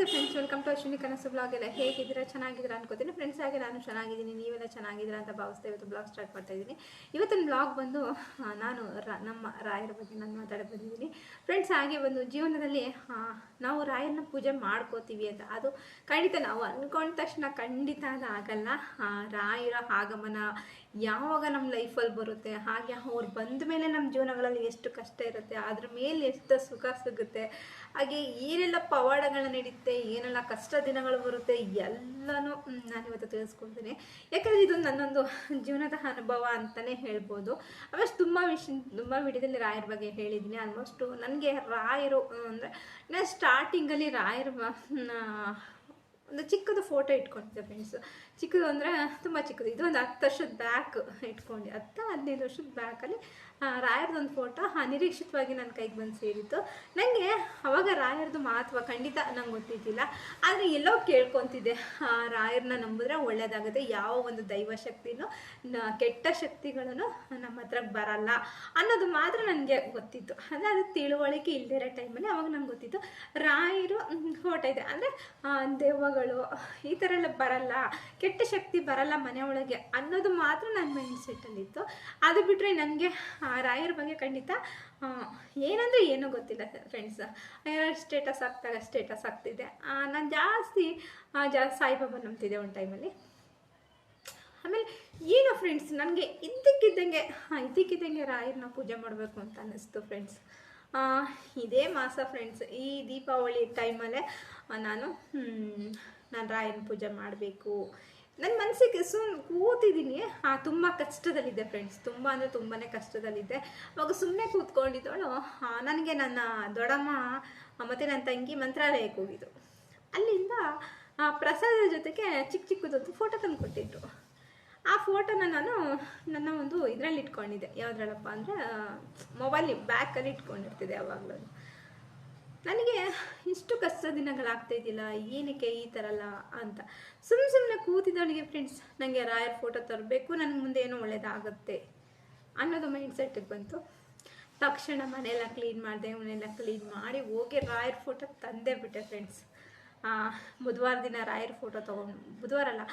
ನಮಸ್ತೆ friends welcome to Ashwini ಕನಸು blog ಎಲ್ಲ. ಹೇಗಿದ್ದೀರಾ? ಚೆನ್ನಾಗಿದ್ದೀರಾ ಅನ್ಕೋತೀನಿ. ಫ್ರೆಂಡ್ಸ್ ಹಾಗೆ ನಾನು ಚೆನ್ನಾಗಿದ್ದೀನಿ. ನೀವೆಲ್ಲ ಚೆನ್ನಾಗಿದ್ದೀರಾ ಅಂತ ಭಾವಿಸ್ತಾ ಇವತ್ತು ಬ್ಲಾಗ್ ಸ್ಟಾರ್ಟ್ ಮಾಡ್ತಾ ಇದ್ದೀನಿ. ಇವತ್ತಿನ ಬ್ಲಾಗ್ ಬಂದು ನಾನು ರ- ನಮ್ಮ ರಾಯರ ಬಗ್ಗೆ ನಾನು ಮಾತಾಡ ಬಂದಿದ್ದೀನಿ. ಫ್ರೆಂಡ್ಸ್ ಹಾಗೆ ಒಂದು ಜೀವನದಲ್ಲಿ ನಾವು ರಾಯರನ್ನ ಪೂಜೆ ಮಾಡ್ಕೋತೀವಿ ಅಂತ. ಅದು ಖಂಡಿತ ನಾವು ಅಂದ್ಕೊಂಡ ತಕ್ಷಣ ಖಂಡಿತ ಅದು ಆಗಲ್ಲ. ರಾಯರ ಆಗಮನ ಯಾವಾಗ ನಮ್ಮ ಲೈಫಲ್ಲಿ ಬರುತ್ತೆ, ಹಾಗೆ ಅವ್ರು ಬಂದ ಮೇಲೆ ನಮ್ಮ ಜೀವನಗಳಲ್ಲಿ ಎಷ್ಟು ಕಷ್ಟ ಇರುತ್ತೆ, ಅದ್ರ ಮೇಲೆ ಎಷ್ಟು ಸುಖ ಸಿಗುತ್ತೆ, ಹಾಗೆ ಏನೆಲ್ಲ ಪವಾಡಗಳನ್ನ ನಡೀತೆ ಏನೆಲ್ಲ ಕಷ್ಟ ದಿನಗಳು ಬರುತ್ತೆ, ಎಲ್ಲನೂ ನಾನು ಇವತ್ತು ತಿಳಿಸ್ಕೊಳ್ತೀನಿ. ಯಾಕಂದರೆ ಇದು ನನ್ನೊಂದು ಜೀವನದ ಅನುಭವ ಅಂತಲೇ ಹೇಳ್ಬೋದು. ಆಮೇಲೆ ತುಂಬ ವಿಷ, ತುಂಬ ವಿಡಿಯೋದಲ್ಲಿ ರಾಯರ ಬಗ್ಗೆ ಹೇಳಿದ್ದೀನಿ. ಆಲ್ಮೋಸ್ಟು ನನಗೆ ರಾಯರು ಅಂದರೆ ನಾನು ಸ್ಟಾರ್ಟಿಂಗಲ್ಲಿ ರಾಯರ ಒಂದು ಚಿಕ್ಕದು ಫೋಟೋ ಇಟ್ಕೊಂಡಿದ್ದೆ ಫ್ರೆಂಡ್ಸ್ ಚಿಕ್ಕದು ಅಂದರೆ, ತುಂಬ ಚಿಕ್ಕದು. ಇದು ಒಂದು ಹತ್ತು ವರ್ಷದ ಬ್ಯಾಕ್ ಇಟ್ಕೊಂಡೆ. ಹತ್ತು ಹದಿನೈದು ವರ್ಷದ ಬ್ಯಾಕಲ್ಲಿ ರಾಯರದೊಂದು ಫೋಟೋ ಅನಿರೀಕ್ಷಿತವಾಗಿ ನನ್ನ ಕೈಗೆ ಬಂದು ಸೇರಿತ್ತು. ನನಗೆ ಅವಾಗ ರಾಯರದು ಮಹತ್ವ ಖಂಡಿತ ನಂಗೆ ಗೊತ್ತಿದ್ದಿಲ್ಲ. ಆದರೆ ಎಲ್ಲೋ ಕೇಳ್ಕೊತಿದ್ದೆ. ರಾಯರನ್ನ ನಂಬಿದ್ರೆ ಒಳ್ಳೇದಾಗುತ್ತೆ. ಯಾವ ಒಂದು ದೈವ ಶಕ್ತಿನೂ ಕೆಟ್ಟ ಶಕ್ತಿಗಳನ್ನು ನಮ್ಮ ಹತ್ರ ಬರಲ್ಲ ಅನ್ನೋದು ಮಾತ್ರ ನನಗೆ ಗೊತ್ತಿತ್ತು. ಅಂದರೆ ಅದು ತಿಳುವಳಿಕೆ ಇಲ್ದಿರೋ ಟೈಮಲ್ಲಿ ಅವಾಗ ನಂಗೆ ಗೊತ್ತಿತ್ತು. ರಾಯರು ಫೋಟೋ ಇದೆ. ಅಂದರೆ ದೆವ್ವಗಳು ಈ ಥರ ಎಲ್ಲ ಬರಲ್ಲ, ಕೆಟ್ಟ ಶಕ್ತಿ ಬರಲ್ಲ ಮನೆಯೊಳಗೆ ಅನ್ನೋದು ಮಾತ್ರ ನನ್ನ ಮೈಂಡ್ ಸೆಟ್ಟಲ್ಲಿತ್ತು ಅದು ಬಿಟ್ಟರೆ ನನಗೆ ರಾಯರ ಬಗ್ಗೆ ಖಂಡಿತ ಆ, ಏನಂದ್ರೆ ಏನೂ ಗೊತ್ತಿಲ್ಲ ಫ್ರೆಂಡ್ಸ್ ಸ್ಟೇಟಸ್ ಆಗ್ತಾಗ ಸ್ಟೇಟಸ್ ಆಗ್ತಿದೆ. ನಾನು ಜಾಸ್ತಿ ಜಾಸ್ತಿ ಜಾ ಸಾಯಿಬಾಬಾ ನಂಬ್ತಿದ್ದೆ ಒಂದು ಟೈಮಲ್ಲಿ ಆಮೇಲೆ ಏನೋ ಫ್ರೆಂಡ್ಸ್ ನನಗೆ ಇದ್ದಕ್ಕಿದ್ದಂಗೆ ಹಾಂ ಇದ್ದಕ್ಕಿದ್ದಂಗೆ ರಾಯರನ್ನ ಪೂಜೆ ಮಾಡಬೇಕು ಅಂತ ಅನ್ನಿಸ್ತು ಫ್ರೆಂಡ್ಸ್ ಇದೇ ಮಾಸ ಫ್ರೆಂಡ್ಸ್ ಈ ದೀಪಾವಳಿ ಟೈಮಲ್ಲೇ ನಾನು ನಾನು ರಾಯನ ಪೂಜೆ ಮಾಡಬೇಕು. ನನ್ನ ಮನಸ್ಸಿಗೆ ಸುಮ್ಮನೆ ಕೂತಿದ್ದೀನಿ ತುಂಬ ಕಷ್ಟದಲ್ಲಿದ್ದೆ ಫ್ರೆಂಡ್ಸ್ ತುಂಬ ಅಂದರೆ ತುಂಬಾ ಕಷ್ಟದಲ್ಲಿದ್ದೆ. ಅವಾಗ ಸುಮ್ಮನೆ ಕೂತ್ಕೊಂಡಿದ್ದವಳು. ನನಗೆ ನನ್ನ ದೊಡ್ಡಮ್ಮ ಮತ್ತು ನನ್ನ ತಂಗಿ ಮಂತ್ರಾಲಯಕ್ಕೆ ಹೋಗಿದ್ರು ಅಲ್ಲಿಂದ, ಆ, ಪ್ರಸಾದದ ಜೊತೆಗೆ ಚಿಕ್ಕ ಚಿಕ್ಕದೊಂದು ಫೋಟೋ ತಂದು ಕೊಟ್ಟಿದ್ರು ಆ ಫೋಟೋನ ನಾನು, ನನ್ನ ಒಂದು ಇದರಲ್ಲಿ ಇಟ್ಕೊಂಡಿದ್ದೆ. ಯಾವುದ್ರಲ್ಲಪ್ಪ ಅಂದರೆ ಮೊಬೈಲ್ ಬ್ಯಾಕಲ್ಲಿ ಇಟ್ಕೊಂಡಿರ್ತಿದ್ದೆ ಯಾವಾಗಲೂ. ನನಗೆ ಇಷ್ಟು ಕಷ್ಟ ದಿನಗಳಾಗ್ತಾ ಇದ್ದಿಲ್ಲ, ಏನಕ್ಕೆ ಈ ಥರ ಅಲ್ಲ ಅಂತ. ಸುಮ್ಮ ಸುಮ್ಮನೆ ಕೂತಿದ್ದವನಿಗೆ ಫ್ರೆಂಡ್ಸ್ ನನಗೆ ರಾಯರ್ ಫೋಟೋ ತರಬೇಕು ನನಗೆ ಮುಂದೆ ಏನೋ ಒಳ್ಳೇದಾಗುತ್ತೆ ಅನ್ನೋದು ಮೈಂಡ್ ಸೆಟ್ಟಿಗೆ ಬಂತು. ತಕ್ಷಣ ಮನೆಯೆಲ್ಲ ಕ್ಲೀನ್ ಮಾಡಿದೆ, ಮನೆಯೆಲ್ಲ ಕ್ಲೀನ್ ಮಾಡಿ ಹೋಗಿ ರಾಯರ್ ಫೋಟೋ ತಂದೇ ಬಿಟ್ಟೆ ಫ್ರೆಂಡ್ಸ್ ಬುಧವಾರ ದಿನ ರಾಯರ್ ಫೋಟೋ ತೊಗೊಂಡು ಬುಧವಾರ ಅಲ್ಲ,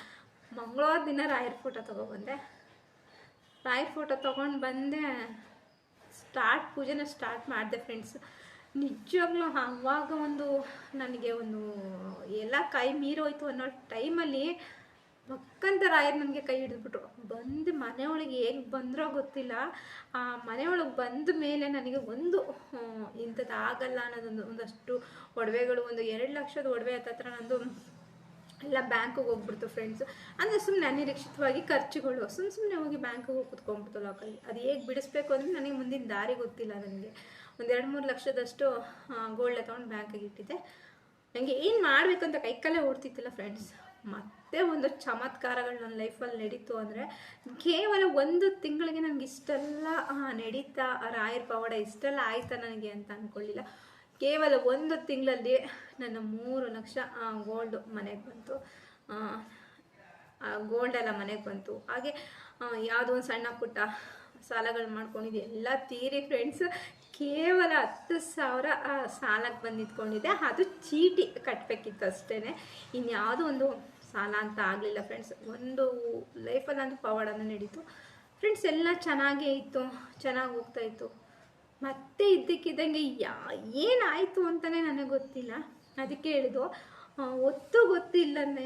ಮಂಗಳವಾರ ದಿನ ರಾಯರ್ ಫೋಟೋ ತೊಗೊಬಂದೆ ರಾಯರ್ ಫೋಟೋ ತೊಗೊಂಡು ಬಂದೆ ಸ್ಟಾರ್ಟ್ ಪೂಜೆನ ಸ್ಟಾರ್ಟ್ ಮಾಡಿದೆ ಫ್ರೆಂಡ್ಸ್ ನಿಜವಾಗ್ಲೂ ಆವಾಗ ಒಂದು ನನಗೆ ಒಂದು ಎಲ್ಲ ಕೈ ಮೀರೋಯ್ತು ಅನ್ನೋ ಟೈಮಲ್ಲಿ ಮಕ್ಕಂತ ರಾಯರ್ ನನಗೆ ಕೈ ಹಿಡಿದ್ಬಿಟ್ರು. ಬಂದು ಮನೆಯೊಳಗೆ ಹೇಗೆ ಬಂದರೋ ಗೊತ್ತಿಲ್ಲ. ಆ ಮನೆಯೊಳಗೆ ಬಂದ ಮೇಲೆ ನನಗೆ ಒಂದು ಇಂಥದ್ದು ಆಗಲ್ಲ ಅನ್ನೋದೊಂದು, ಒಂದಷ್ಟು ಒಡವೆಗಳು, ಒಂದು ಎರಡು ಲಕ್ಷದ ಒಡವೆ ಹತ್ತತ್ರ ನಂದು ಎಲ್ಲ ಬ್ಯಾಂಕಿಗೆ ಹೋಗ್ಬಿಡ್ತು ಫ್ರೆಂಡ್ಸ್ ಅಂದರೆ ಸುಮ್ಮನೆ ಅನಿರೀಕ್ಷಿತವಾಗಿ ಖರ್ಚುಗಳು ಸುಮ್ಮ ಸುಮ್ಮನೆ ಹೋಗಿ ಬ್ಯಾಂಕಿಗೆ ಹೋಗಿ ಕುತ್ಕೊಂಡ್ಬಿಡ್ತು ಲಾಕಲ್ಲಿ ಅದು ಹೇಗೆ ಬಿಡಿಸ್ಬೇಕು ಅಂದರೆ ನನಗೆ ಮುಂದಿನ ದಾರಿ ಗೊತ್ತಿಲ್ಲ ನನಗೆ. ಒಂದು ಎರಡು ಮೂರು ಲಕ್ಷದಷ್ಟು ಗೋಲ್ಡ್ ತೊಗೊಂಡು ಬ್ಯಾಂಕಿಗೆ ಇಟ್ಟಿದ್ದೆ. ನನಗೆ ಏನು ಮಾಡಬೇಕಂತ ಕೈಕಲ್ಲೇ ಓಡ್ತಿತ್ತಿಲ್ಲ ಫ್ರೆಂಡ್ಸ್ ಮತ್ತೆ ಒಂದು ಚಮತ್ಕಾರಗಳು ನನ್ನ ಲೈಫಲ್ಲಿ ನಡೀತು ಅಂದರೆ ಕೇವಲ ಒಂದು ತಿಂಗಳಿಗೆ ನನಗೆ ಇಷ್ಟೆಲ್ಲ ನಡೀತಾ ರಾಯರ್ ಪವಾಡ ಇಷ್ಟೆಲ್ಲ ಆಯ್ತಾ ನನಗೆ ಅಂತ ಅಂದ್ಕೊಳ್ಳಿಲ್ಲ ಕೇವಲ ಒಂದು ತಿಂಗಳಲ್ಲಿ ನನ್ನ ಮೂರು ಲಕ್ಷ ಗೋಲ್ಡ್ ಮನೆಗೆ ಬಂತು. ಗೋಲ್ಡ್ ಎಲ್ಲ ಮನೆಗೆ ಬಂತು. ಹಾಗೆ ಯಾವುದೋ ಒಂದು ಸಣ್ಣ ಪುಟ್ಟ ಸಾಲಗಳು ಮಾಡ್ಕೊಂಡಿದ್ದೆ. ಎಲ್ಲ ತೀರಿ ಫ್ರೆಂಡ್ಸ್ ಕೇವಲ ಹತ್ತು ಸಾವಿರ ಸಾಲಕ್ಕೆ ಬಂದು ನಿಂತ್ಕೊಂಡಿದ್ದೆ ಅದು ಚೀಟಿ ಕಟ್ಟಬೇಕಿತ್ತು ಅಷ್ಟೇ ಇನ್ಯಾವುದೋ ಒಂದು ಸಾಲ ಅಂತ ಆಗಲಿಲ್ಲ ಫ್ರೆಂಡ್ಸ್ ಒಂದು ಲೈಫಲ್ಲಿ ಒಂದು ಪವಾಡನ ನಡೀತು. ಫ್ರೆಂಡ್ಸ್ ಎಲ್ಲ ಚೆನ್ನಾಗೇ ಇತ್ತು. ಚೆನ್ನಾಗಿ ಹೋಗ್ತಾ ಇತ್ತು. ಮತ್ತೆ ಇದ್ದಕ್ಕಿದ್ದಂಗೆ ಯಾ ಏನಾಯಿತು ಅಂತಲೇ ನನಗೆ ಗೊತ್ತಿಲ್ಲ. ಅದಕ್ಕೆ ಹೇಳಿದು ಆ, ಒತ್ತು ಗೊತ್ತಿಲ್ಲಂದೇ.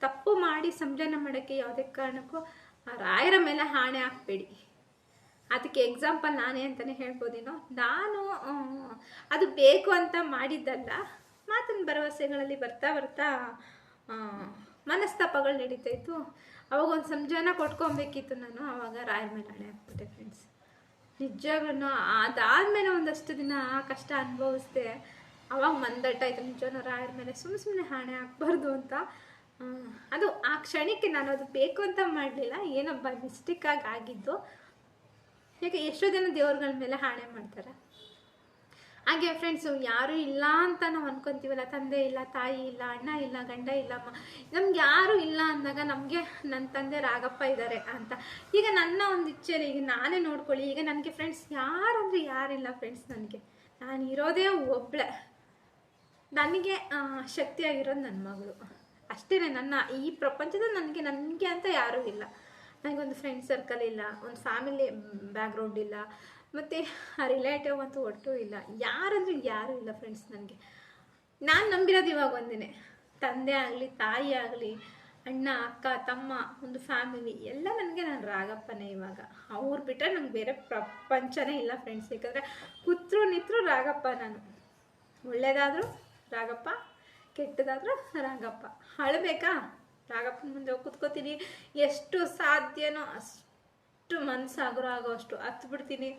ತಪ್ಪು ಮಾಡಿ ಸಂಜಾನ ಮಾಡೋಕ್ಕೆ ಯಾವುದೇ ಕಾರಣಕ್ಕೂ ರಾಯರ ಮೇಲೆ ಹಾಣೆ ಹಾಕ್ಬೇಡಿ. ಅದಕ್ಕೆ ಎಕ್ಸಾಂಪಲ್ ನಾನೇ ಅಂತಲೇ ಹೇಳ್ಬೋದೇನೋ. ನಾನು ಅದು ಬೇಕು ಅಂತ ಮಾಡಿದ್ದಲ್ಲ ಮಾತಿನ ಭರವಸೆಗಳಲ್ಲಿ ಬರ್ತಾ ಬರ್ತಾ ಮನಸ್ತಾಪಗಳು ನಡೀತಾ ಇತ್ತು. ಅವಾಗ ಒಂದು ಸಂಜಾನ ಕೊಟ್ಕೊಬೇಕಿತ್ತು ನಾನು ಆವಾಗ ರಾಯರ ಮೇಲೆ ಹಾಣೆ ಹಾಕ್ಬಿಟ್ಟೆ ಫ್ರೆಂಡ್ಸ್ ನಿಜವಾಗ್ಲೂ ಅದಾದ್ಮೇಲೆ ಒಂದಷ್ಟು ದಿನ ಕಷ್ಟ ಅನುಭವಿಸ್ದೆ. ಅವಾಗ ಮಂದಟ್ಟಾಯ್ತು. ನಿಜವೂ ರಾಯರ ಮೇಲೆ ಸುಮ್ಮ ಸುಮ್ಮನೆ ಹಾಣೆ ಹಾಕ್ಬಾರ್ದು ಅಂತ. ಅದು ಆ ಕ್ಷಣಕ್ಕೆ ನಾನು ಅದು ಬೇಕು ಅಂತ ಮಾಡಲಿಲ್ಲ. ಏನೋ ಬೈ ಮಿಸ್ಟೇಕಾಗಿ ಆಗಿದ್ದು. ಯಾಕೆ ಎಷ್ಟೋ ಜನ ದೇವ್ರಗಳ ಮೇಲೆ ಹಾಣೆ ಮಾಡ್ತಾರೆ. ಹಾಗೆ ಫ್ರೆಂಡ್ಸು ಯಾರು ಇಲ್ಲ ಅಂತ ನಾವು ಅನ್ಕೊಂತೀವಲ್ಲ, ತಂದೆ ಇಲ್ಲ, ತಾಯಿ ಇಲ್ಲ, ಅಣ್ಣ ಇಲ್ಲ, ಗಂಡ ಇಲ್ಲ ನಮ್ಗೆ ಯಾರು ಇಲ್ಲ ಅಂದಾಗ ನಮಗೆ ನನ್ನ ತಂದೆ ರಾಗಪ್ಪ ಇದ್ದಾರೆ ಅಂತ. ಈಗ ನನ್ನ ಒಂದು ಇಚ್ಛೆ ಈಗ ನಾನೇ ನೋಡ್ಕೊಳ್ಳಿ, ಈಗ ನನಗೆ ಫ್ರೆಂಡ್ಸ್ ಯಾರಂದ್ರೆ ಯಾರಿಲ್ಲ ಫ್ರೆಂಡ್ಸ್ ನನಗೆ. ನಾನು ಇರೋದೇ ಒಬ್ಳೆ. ನನಗೆ ಶಕ್ತಿಯಾಗಿರೋದು ನನ್ನ ಮಗಳು. ಅಷ್ಟೇ ನನ್ನ ಈ ಪ್ರಪಂಚದಲ್ಲಿ ನನಗೆ ನನಗೆ ಅಂತ ಯಾರೂ ಇಲ್ಲ. ನನಗೊಂದು ಫ್ರೆಂಡ್ ಸರ್ಕಲ್ ಇಲ್ಲ, ಒಂದು ಫ್ಯಾಮಿಲಿ ಬ್ಯಾಕ್ಗ್ರೌಂಡ್ ಇಲ್ಲ ಮತ್ತು ರಿಲೇಟಿವ್ ಅಂತೂ ಒಟ್ಟು ಇಲ್ಲ. ಯಾರಂದ್ರೆ ಯಾರೂ ಇಲ್ಲ ಫ್ರೆಂಡ್ಸ್ ನನಗೆ. ನಾನು ನಂಬಿರೋದು ಇವಾಗ ಒಂದೇ ತಂದೆ ಆಗಲಿ, ತಾಯಿ ಆಗಲಿ, ಅಣ್ಣ, ಅಕ್ಕ, ತಮ್ಮ, ಒಂದು ಫ್ಯಾಮಿಲಿ ಎಲ್ಲ ನನಗೆ ನಾನು ರಾಗಪ್ಪನೇ ಇವಾಗ. ಅವ್ರು ಬಿಟ್ಟರೆ ನಂಗೆ ಬೇರೆ ಪ್ರಪಂಚನೇ ಇಲ್ಲ ಫ್ರೆಂಡ್ಸ್ ಯಾಕಂದರೆ ಕೂತ್ರು ನಿತ್ರು ರಾಗಪ್ಪ ನಾನು. ಒಳ್ಳೇದಾದರೂ ರಾಗಪ್ಪ, ಕೆಟ್ಟದಾದರೂ ರಾಗಪ್ಪ. ಅಳಬೇಕಾ ರಾಗಪ್ಪನ ಮುಂದೆ ಹೋಗಿ ಕುತ್ಕೋತೀನಿ. ಎಷ್ಟು ಸಾಧ್ಯನೋ ಅಷ್ಟು ಮನಸ್ಸಾಗ್ರೋ ಆಗೋ ಅಷ್ಟು ಹತ್ತು ಬಿಡ್ತೀನಿ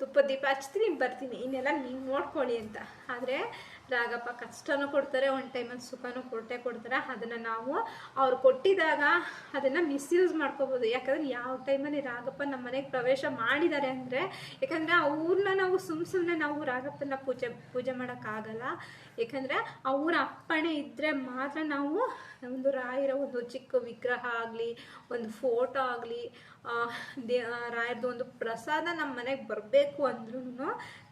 ತುಪ್ಪ ದೀಪ ಹಚ್ತೀನಿ ಬರ್ತೀನಿ ಇನ್ನೆಲ್ಲ ನೀವು ನೋಡ್ಕೊಳ್ಳಿ ಅಂತ. ಆದರೆ ರಾಗಪ್ಪ ಕಷ್ಟನೂ ಕೊಡ್ತಾರೆ, ಒಂದು ಟೈಮಲ್ಲಿ ಸುಖನೂ ಕೊಟ್ಟೇ ಕೊಡ್ತಾರೆ. ಅದನ್ನು ನಾವು ಅವ್ರು ಕೊಟ್ಟಿದಾಗ ಅದನ್ನು ಮಿಸ್ಯೂಸ್ ಮಾಡ್ಕೋಬೋದು. ಯಾಕಂದ್ರೆ ಯಾವ ಟೈಮಲ್ಲಿ ರಾಗಪ್ಪ ನಮ್ಮ ಮನೆಗೆ ಪ್ರವೇಶ ಮಾಡಿದ್ದಾರೆ ಅಂದರೆ, ಯಾಕಂದರೆ ಅವ್ರನ್ನ ನಾವು ಸುಮ್ಮ ಸುಮ್ಮನೆ ನಾವು ರಾಗಪ್ಪನ ಪೂಜೆ ಪೂಜೆ ಮಾಡೋಕ್ಕಾಗಲ್ಲ. ಯಾಕಂದರೆ ಅವರ ಅಪ್ಪಣೆ ಇದ್ದರೆ ಮಾತ್ರ ನಾವು ಒಂದು ರಾಯರ ಒಂದು ಚಿಕ್ಕ ವಿಗ್ರಹ ಆಗಲಿ, ಒಂದು ಫೋಟೋ ಆಗಲಿ ದೇ ರಾಯರದು ಒಂದು ಪ್ರಸಾದ ನಮ್ಮ ಮನೆಗೆ ಬರಬೇಕು ಅಂದ್ರೂ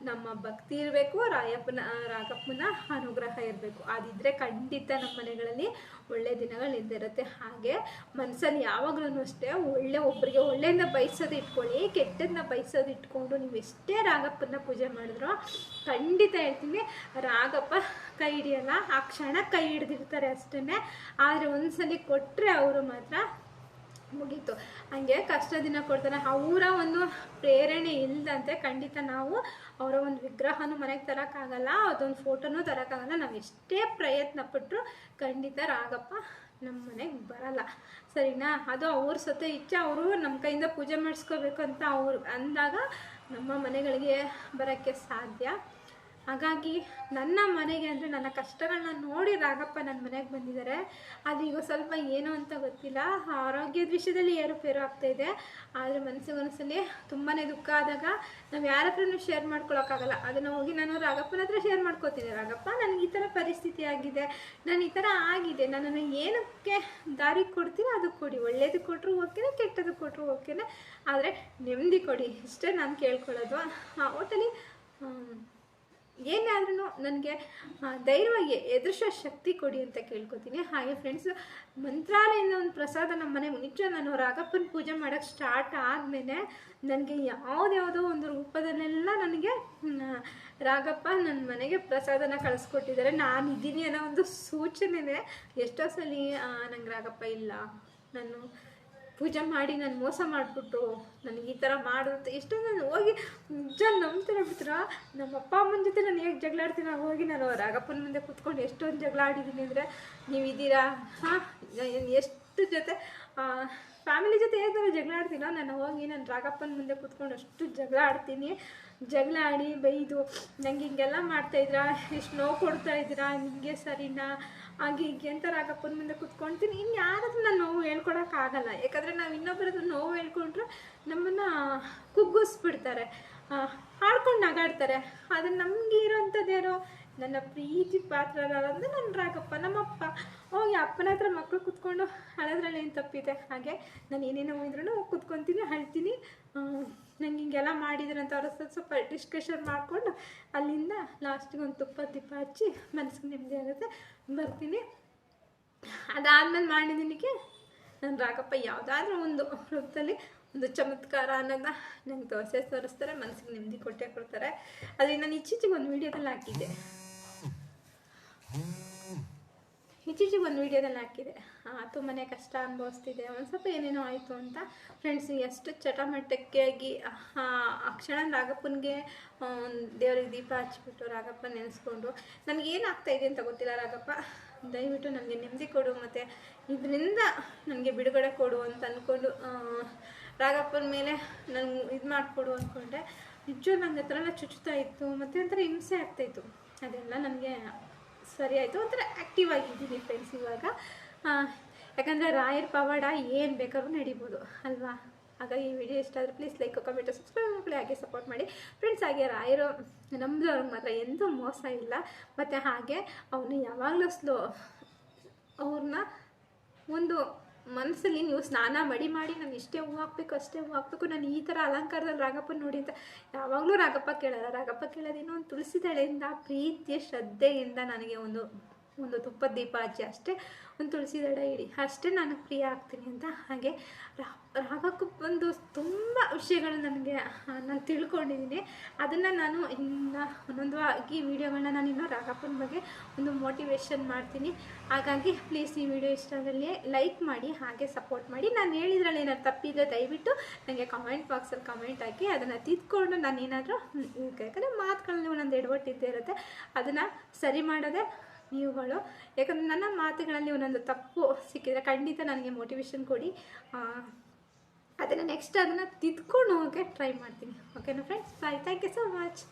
ನಮ್ಮ ಭಕ್ತಿ ಇರಬೇಕು, ರಾಯಪ್ಪನ, ರಾಗಪ್ಪನ ಅನುಗ್ರಹ ಇರಬೇಕು. ಅದಿದ್ದರೆ ಖಂಡಿತ ನಮ್ಮ ಮನೆಗಳಲ್ಲಿ ಒಳ್ಳೆ ದಿನಗಳು ಇದ್ದಿರುತ್ತೆ ಹಾಗೆ ಮನಸ್ಸಲ್ಲಿ ಯಾವಾಗಲೂ ಅಷ್ಟೇ ಒಳ್ಳೆ ಒಬ್ಬರಿಗೆ ಒಳ್ಳೆಯಿಂದ ಬಯಸೋದು ಇಟ್ಕೊಳ್ಳಿ ಕೆಟ್ಟದನ್ನ ಬಯಸೋದು ಇಟ್ಕೊಂಡು ನೀವು ಎಷ್ಟೇ ರಾಗಪ್ಪನ ಪೂಜೆ ಮಾಡಿದ್ರು ಖಂಡಿತ ಹೇಳ್ತೀನಿ ರಾಗಪ್ಪ ಕೈ ಹಿಡಿಯಲ್ಲ, ಆ ಕ್ಷಣ ಕೈ ಹಿಡ್ದಿರ್ತಾರೆ ಅಷ್ಟೇ ಆದರೆ ಒಂದ್ಸಲಿ ಕೊಟ್ಟರೆ ಅವರು ಮಾತ್ರ ಮುಗೀತು. ಹಂಗೆ ಕಷ್ಟ ದಿನ ಕೊಡ್ತಾನೆ. ಅವರ ಒಂದು ಪ್ರೇರಣೆ ಇಲ್ಲದಂತೆ ಖಂಡಿತ ನಾವು ಅವರ ಒಂದು ವಿಗ್ರಹನೂ ಮನೆಗೆ ತರೋಕ್ಕಾಗಲ್ಲ, ಅದೊಂದು ಫೋಟೋನೂ ತರೋಕ್ಕಾಗಲ್ಲ. ನಾವು ಎಷ್ಟೇ ಪ್ರಯತ್ನ ಪಟ್ಟರು ಖಂಡಿತ ರಾಗಪ್ಪ ನಮ್ಮ ಮನೆಗೆ ಬರಲ್ಲ. ಸರಿನಾ? ಅದು ಅವ್ರ ಸತೆ ಇಚ್ಛೆ, ಅವರು ನಮ್ಮ ಕೈಯಿಂದ ಪೂಜೆ ಮಾಡಿಸ್ಕೋಬೇಕು ಅಂತ ಅವ್ರು ಅಂದಾಗ ನಮ್ಮ ಮನೆಗಳಿಗೆ ಬರೋಕ್ಕೆ ಸಾಧ್ಯ. ಹಾಗಾಗಿ ನನ್ನ ಮನೆಗೆ ಅಂದರೆ ನನ್ನ ಕಷ್ಟಗಳನ್ನ ನೋಡಿ ರಾಗಪ್ಪ ನನ್ನ ಮನೆಗೆ ಬಂದಿದ್ದಾರೆ ಅದು ಈಗ ಸ್ವಲ್ಪ ಏನು ಅಂತ ಗೊತ್ತಿಲ್ಲ. ಆರೋಗ್ಯದ ವಿಷಯದಲ್ಲಿ ಏರುಪೇರು ಇದೆ. ಆದರೆ ಮನಸ್ಸಿಗೆ ಒಂದ್ಸಲಿ ತುಂಬಾ ದುಃಖ ಆದಾಗ ನಾವು ಯಾರ ಹತ್ರನೂ ಶೇರ್ ಮಾಡ್ಕೊಳಕ್ಕಾಗಲ್ಲ. ಅದನ್ನು ಹೋಗಿ ನಾನು ರಾಗಪ್ಪನ ಹತ್ರ ಶೇರ್ ಮಾಡ್ಕೋತೀನಿ ರಾಗಪ್ಪ ನನಗೆ ಈ ಥರ ಪರಿಸ್ಥಿತಿ ಆಗಿದೆ. ನಾನು ಈ ಥರ ಆಗಿದೆ. ನನ್ನನ್ನು ಏನಕ್ಕೆ ದಾರಿ ಕೊಡ್ತೀನಿ ಅದು ಕೊಡಿ. ಒಳ್ಳೇದು ಕೊಟ್ಟರು ಓಕೆನೆ ಕೆಟ್ಟದ್ದು ಕೊಟ್ಟರು ಓಕೆನೆ. ಆದರೆ ನೆಮ್ಮದಿ ಕೊಡಿ. ಇಷ್ಟೇ ನಾನು ಕೇಳ್ಕೊಳ್ಳೋದು. ಒಟ್ಟಲ್ಲಿ ಏನೇ ಆದ್ರೂ ನನಗೆ ಧೈರ್ಯವಾಗಿ ಎದುರಿಸೋ ಶಕ್ತಿ ಕೊಡಿ ಅಂತ ಕೇಳ್ಕೊತೀನಿ. ಹಾಗೆ ಫ್ರೆಂಡ್ಸ್ ಮಂತ್ರಾಲಯದ ಒಂದು ಪ್ರಸಾದ ನಮ್ಮ ಮನೆ ಮುಂಚೆ ನಾನು ರಾಗಪ್ಪನ ಪೂಜೆ ಮಾಡೋಕ್ಕೆ ಸ್ಟಾರ್ಟ್ ಆದಮೇಲೆ ನನಗೆ ಯಾವುದ್ಯಾವುದೋ ಒಂದು ರೂಪದಲ್ಲೆಲ್ಲ ನನಗೆ ರಾಗಪ್ಪ ನನ್ನ ಮನೆಗೆ ಪ್ರಸಾದನ ಕಳಿಸ್ಕೊಟ್ಟಿದ್ದಾರೆ. ನಾನು ಇದ್ದೀನಿ ಅನ್ನೋ ಒಂದು ಸೂಚನೆನೇ ಎಷ್ಟೋ ಸಲ ನಂಗೆ ರಾಗಪ್ಪ ಇಲ್ಲ. ನಾನು ಪೂಜೆ ಮಾಡಿ ನಾನು ಮೋಸ ಮಾಡಿಬಿಟ್ರು. ನನಗೆ ಈ ಥರ ಮಾಡುತ್ತೆ ಎಷ್ಟೋ ನಾನು ಹೋಗಿ ನಿಜ ನಂಬ್ತೀರ ಬಿಡ್ತೀರ ನಮ್ಮ ಅಪ್ಪ ಅಮ್ಮನ ಜೊತೆ ನಾನು ಹೇಗೆ ಆಡ್ತೀನಿ ಹೋಗಿ ನಾನು ರಾಗಪ್ಪನ ಮುಂದೆ ಕೂತ್ಕೊಂಡು ಎಷ್ಟೊಂದು ಜಗಳ ಆಡಿದ್ದೀನಿ ಅಂದರೆ ನೀವಿದ್ದೀರಾ ಹಾಂ ಎಷ್ಟು ಜೊತೆ ಫ್ಯಾಮಿಲಿ ಜೊತೆ ಹೇಗೆ ನಾನು ಜಗಳ ಆಡ್ತೀನೋ ನಾನು ಹೋಗಿ ನಾನು ರಾಗಪ್ಪನ ಮುಂದೆ ಕೂತ್ಕೊಂಡು ಅಷ್ಟು ಜಗಳ ಆಡ್ತೀನಿ. ಜಗಳ ಆಡಿ ಬೈದು, ನಂಗೆ ಹಿಂಗೆಲ್ಲ ಮಾಡ್ತಾಯಿದ್ರಾ ಎಷ್ಟು ನೋವು ಕೊಡ್ತಾ ಇದ್ದೀರಾ? ನಿಮಗೆ ಸರಿನಾ? ಹಾಗೆ ಹೀಗೆ ಅಂತ ರಾಗಪ್ಪನ ಮುಂದೆ ಕುತ್ಕೊಳ್ತೀನಿ ಇನ್ನು ನಾನು ನೋವು ಹೇಳ್ಕೊಡೋಕ್ಕಾಗಲ್ಲ ಯಾಕಂದರೆ ನಾವು ಇನ್ನೊಬ್ಬರದ್ದು ನೋವು ಹೇಳ್ಕೊಂಡ್ರೆ ನಮ್ಮನ್ನು ಕುಗ್ಗಿಸ್ಬಿಡ್ತಾರೆ. ಆಡ್ಕೊಂಡು ನಗಾಡ್ತಾರೆ. ಆದರೆ ನಮಗೆ ಇರೋಂಥದ್ದೇನೋ ನನ್ನ ಪ್ರೀತಿ ಪಾತ್ರರಾದಂದ್ರೆ ನನ್ನ ರಾಗಪ್ಪ ನಮ್ಮಪ್ಪ. ಹೋಗಿ ಅಪ್ಪನ ಹತ್ರ ಮಕ್ಕಳು ಕುತ್ಕೊಂಡು ಅಳೋದ್ರಲ್ಲಿ ಏನು ತಪ್ಪಿದೆ? ಹಾಗೆ ನಾನು ಏನೇನೋ ಇದ್ರೂ ಕುತ್ಕೊತೀನಿ, ಅಳ್ತೀನಿ. ನಂಗೆ ಹಿಂಗೆಲ್ಲ ಮಾಡಿದ್ರೆ ಅಂತ ಅವ್ರ ಹತ್ರ ಸ್ವಲ್ಪ ಡಿಸ್ಕಷನ್ ಮಾಡಿಕೊಂಡು ಅಲ್ಲಿಂದ ಲಾಸ್ಟಿಗೆ ಒಂದು ತುಪ್ಪ, ದೀಪ ಹಚ್ಚಿ ಮನಸ್ಸಿಗೆ ನೆಮ್ಮದಿ ಆಗುತ್ತೆ. ಬರ್ತೀನಿ. ಅದಾದ್ಮೇಲೆ ಮಾಡಿದ್ದನಿಗೆ ನನ್ನ ರಾಗಪ್ಪ ಯಾವುದಾದ್ರೂ ಒಂದು ರೂಪದಲ್ಲಿ ಒಂದು ಚಮತ್ಕಾರ ಅನ್ನೋದನ್ನ ನಂಗೆ ದೋಸೆ ತೋರಿಸ್ತಾರೆ ಮನಸ್ಸಿಗೆ ನೆಮ್ಮದಿ ಕೊಟ್ಟೆ ಕೊಡ್ತಾರೆ. ಅದರಿಂದ ನಾನು ಇತ್ತೀಚೆಗೆ ಒಂದು ವೀಡಿಯೋದಲ್ಲಿ ಹಾಕಿದ್ದೆ. ಇತ್ತೀಚೆಗೆ ಒಂದು ವೀಡಿಯೋದಲ್ಲಿ ಹಾಕಿದೆ. ತುಂಬಾ ಕಷ್ಟ ಅನುಭವಿಸ್ತಿದೆ. ಒಂದು ಸ್ವಲ್ಪ ಏನೇನೋ ಆಯಿತು ಅಂತ. ಫ್ರೆಂಡ್ಸ್ ಎಷ್ಟು ಚಟಮಟ್ಟಕ್ಕಾಗಿ ಆಗಿ ಆ ಕ್ಷಣ ರಾಗಪ್ಪನಿಗೆ ದೇವರಿಗೆ ದೀಪ ಹಚ್ಚಿಬಿಟ್ಟು ರಾಗಪ್ಪ ನೆನೆಸ್ಕೊಂಡು ನನಗೇನು ಆಗ್ತಾಯಿದೆ ಅಂತ ಗೊತ್ತಿಲ್ಲ ರಾಗಪ್ಪ. ದಯವಿಟ್ಟು ನನಗೆ ನೆಮ್ಮದಿ ಕೊಡು ಮತ್ತು ಇದರಿಂದ ನನಗೆ ಬಿಡುಗಡೆ ಕೊಡು ಅಂತ ಅಂದ್ಕೊಂಡು ರಾಗಪ್ಪನ ಮೇಲೆ ನಂಗೆ ಇದು ಮಾಡಿಕೊಡು ಅಂದ್ಕೊಂಡೆ ನಿಜ ನನಗೆ ಹತ್ರ ಎಲ್ಲ ಚುಚ್ಚುತ್ತಾ ಇತ್ತು. ಮತ್ತು ಒಂಥರ ಹಿಂಸೆ ಆಗ್ತಾಯಿತ್ತು ಅದೆಲ್ಲ ನನಗೆ ಸರಿ ಆಯಿತು. ಒಂಥರ ಆ್ಯಕ್ಟಿವ್ ಆಗಿದ್ದೀನಿ ಫ್ರೆಂಡ್ಸ್ ಇವಾಗ. ಯಾಕಂದರೆ ರಾಯರ್ ಪವಾಡ ಏನು ಬೇಕಾದ್ರೂ ನಡಿಬೋದು, ಅಲ್ವಾ? ಹಾಗಾಗಿ ಈ ವಿಡಿಯೋ ಇಷ್ಟ ಆದರೆ ಪ್ಲೀಸ್ ಲೈಕ್ ಕಮೆಂಟ್ ಸಬ್ಸ್ಕ್ರೈಬ್ ಮಾಡಿ ಹಾಗೆ ಸಪೋರ್ಟ್ ಮಾಡಿ. ಫ್ರೆಂಡ್ಸ್ ಹಾಗೆ ರಾಯರು ನಂಬಿದವ್ರಿಗೆ ಮಾತ್ರ ಎಂದೂ ಮೋಸ ಇಲ್ಲ. ಮತ್ತು ಹಾಗೆ ಅವನು ಯಾವಾಗಲೂ ಸ್ಲೋ ಅವ್ರನ್ನ ಒಂದು ಮನಸ್ಸಲ್ಲಿ ನೀವು ಸ್ನಾನ ಮಡಿ ಮಾಡಿ ನಾನು ಇಷ್ಟೇ ಹೂ ಹಾಕ್ಬೇಕು, ಅಷ್ಟೇ ಹೂ ಹಾಕ್ಬೇಕು, ನಾನು ಈ ಥರ ಅಲಂಕಾರದಲ್ಲಿ ರಾಗಪ್ಪನ ನೋಡಿ ಅಂತ ಯಾವಾಗಲೂ ರಾಗಪ್ಪ ಕೇಳಲ್ಲ. ರಾಗಪ್ಪ ಕೇಳೋದೇನೋ ಒಂದು ತುಳಸಿ ದಳೆಯಿಂದ ಪ್ರೀತಿಯ ಶ್ರದ್ಧೆಯಿಂದ ನನಗೆ ಒಂದು ಒಂದು ತುಪ್ಪದ ದೀಪ ಹಚ್ಚಿ ಅಷ್ಟೇ ಒಂದು ತುಳಸಿ ದಡ ಇಡಿ. ಅಷ್ಟೇ ನಾನು ಫ್ರೀ ಆಗ್ತೀನಿ ಅಂತ. ಹಾಗೆ ರಾಗಕ್ಕೂ ಒಂದು ತುಂಬ ವಿಷಯಗಳು ನನಗೆ ನಾನು ತಿಳ್ಕೊಂಡಿದ್ದೀನಿ ಅದನ್ನು ನಾನು ಇನ್ನು ಒಂದೊಂದು ಆಗಿ ವೀಡಿಯೋಗಳನ್ನ ನಾನು ಇನ್ನೂ ರಾಗಪ್ಪನ ಬಗ್ಗೆ ಒಂದು ಮೋಟಿವೇಶನ್ ಮಾಡ್ತೀನಿ. ಹಾಗಾಗಿ ಪ್ಲೀಸ್ ಈ ವಿಡಿಯೋ ಇಷ್ಟ ಆದಲ್ಲಿ ಲೈಕ್ ಮಾಡಿ, ಹಾಗೆ ಸಪೋರ್ಟ್ ಮಾಡಿ. ನಾನು ಹೇಳಿದ್ರಲ್ಲಿ ಏನಾದ್ರು ತಪ್ಪಿದ್ರೆ ದಯವಿಟ್ಟು ನನಗೆ ಕಮೆಂಟ್ ಬಾಕ್ಸಲ್ಲಿ ಕಮೆಂಟ್ ಹಾಕಿ ಅದನ್ನು ತಿದ್ಕೊಂಡು ನಾನು ಏನಾದರೂ ಯಾಕಂದರೆ ಮಾತುಗಳಲ್ಲಿ ಒಂದೊಂದು ಎಡವಟ್ಟಿದ್ದೇ ಇರುತ್ತೆ. ಅದನ್ನು ಸರಿ ಮಾಡೋದೇ ನೀವುಗಳು. ಯಾಕಂದರೆ ನನ್ನ ಮಾತುಗಳಲ್ಲಿ ಒಂದೊಂದು ತಪ್ಪು ಸಿಕ್ಕಿದರೆ ಖಂಡಿತ ನನಗೆ ಮೋಟಿವೇಶನ್ ಕೊಡಿ. ಅದನ್ನು ನೆಕ್ಸ್ಟ್ ಅದನ್ನು ತಿದ್ಕೊಂಡು ಹೋಗೋಕ್ಕೆ ಟ್ರೈ ಮಾಡ್ತೀನಿ. ಓಕೆನಾ friends bye thank you so much